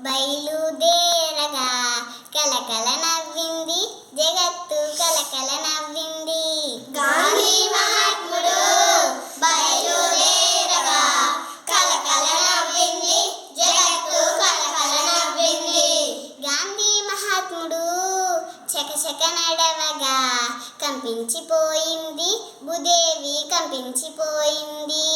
బయలుదేరగా. కలకల నవ్వింది జగత్తు కలకల నవ్వింది. గాంధీ మహాత్ముడు బయలుదేరగా. కలకల నవ్వింది జగత్తు కలకల నవ్వింది. గాంధీ మహాత్ముడు చకచక నడవగా. కంపించిపోయింది భూదేవి కంపించిపోయింది.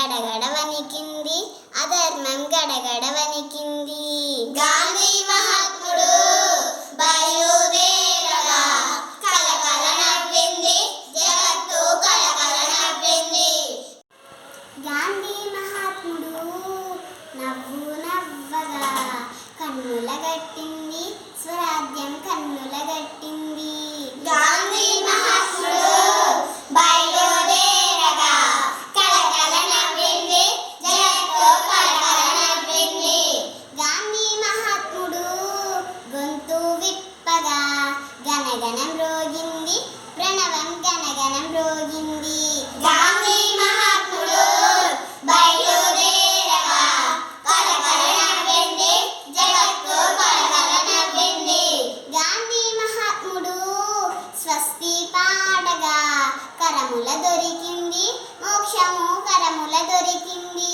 గడగడవనికింది. అధర్మం గడగడవనికింది. గాంధీ మహాత్ముడు బయలుదేరగా కలకల నవ్వింది. జగత్తు కలకల నవ్వింది. గాంధీ మహాత్ముడు నవ్వు నవ్వగా కన్నుల గట్టింది స్వరా గనగనం రోగింది ప్రణవం గనగనం రోగింది గాంధీ మహాత్ముడు బయలుదేరగా కలకల నవ్వింది జగత్తు కలకల నవ్వింది గాంధీ మహాత్ముడు స్వస్తి పాడగా కరముల దొరికింది మోక్షము కరముల దొరికింది